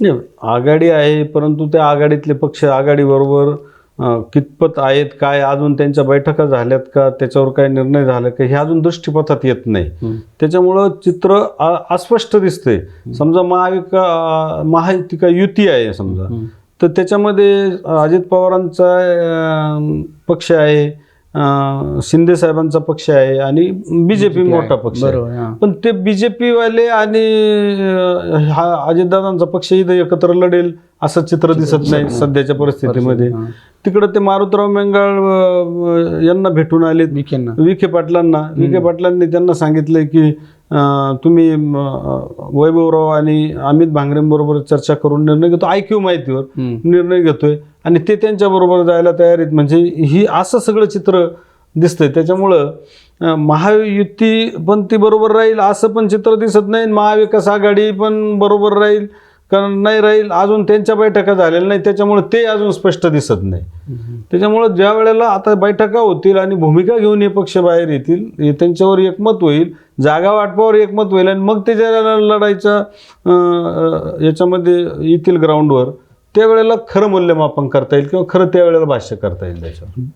नाही आघाडी आहे परंतु त्या आघाडीतले पक्ष आघाडीबरोबर अं, कितपत आहेत काय अजून त्यांच्या बैठका झाल्यात का त्याच्यावर काय निर्णय झाला का हे अजून दृष्टीपथात येत नाही. त्याच्यामुळं चित्र अ- अस्पष्ट दिसतंय. समजा महाविका महायुती का युती आहे समजा. तर त्याच्यामध्ये अजित पवारांचा अं, पक्ष आहे शिंदे साहेबांचा पक्ष आहे आणि बीजेपी मोठा पक्ष आहे. पण ते बीजेपी वाले आणि हा अजितदादांचा पक्ष इथं एकत्र लढेल असं चित्र दिसत नाही सध्याच्या परिस्थितीमध्ये. तिकडं ते मारुतराव मेंगाळ यांना भेटून आले विखेंना. विखे पाटलांना. विखे पाटलांनी त्यांना सांगितलंय की तुम्ही वैभवराव आणि अमित भांगरेंबरोबर चर्चा करून निर्णय घेतो. ऐक्यू माहितीवर. निर्णय घेतोय. आणि ते त्यांच्याबरोबर जायला तयार आहेत. म्हणजे ही असं सगळं चित्र दिसतंय. त्याच्यामुळं महायुती पण ती बरोबर राहील असं पण चित्र दिसत नाही. महाविकास आघाडी पण बरोबर राहील कारण नाही राहील. अजून त्यांच्या बैठका झालेल्या नाही त्याच्यामुळे ते अजून स्पष्ट दिसत नाही. त्याच्यामुळं ज्या वेळेला आता बैठका होतील आणि भूमिका घेऊन हे पक्ष बाहेर येतील हे त्यांच्यावर एकमत होईल जागा वाटपावर एकमत होईल आणि मग ते ज्या लढायच्या याच्यामध्ये येतील ग्राउंडवर त्यावेळेला खरं मूल्यमापन करता येईल किंवा खरं त्यावेळेला भाष्य करता येईल त्याच्यावर?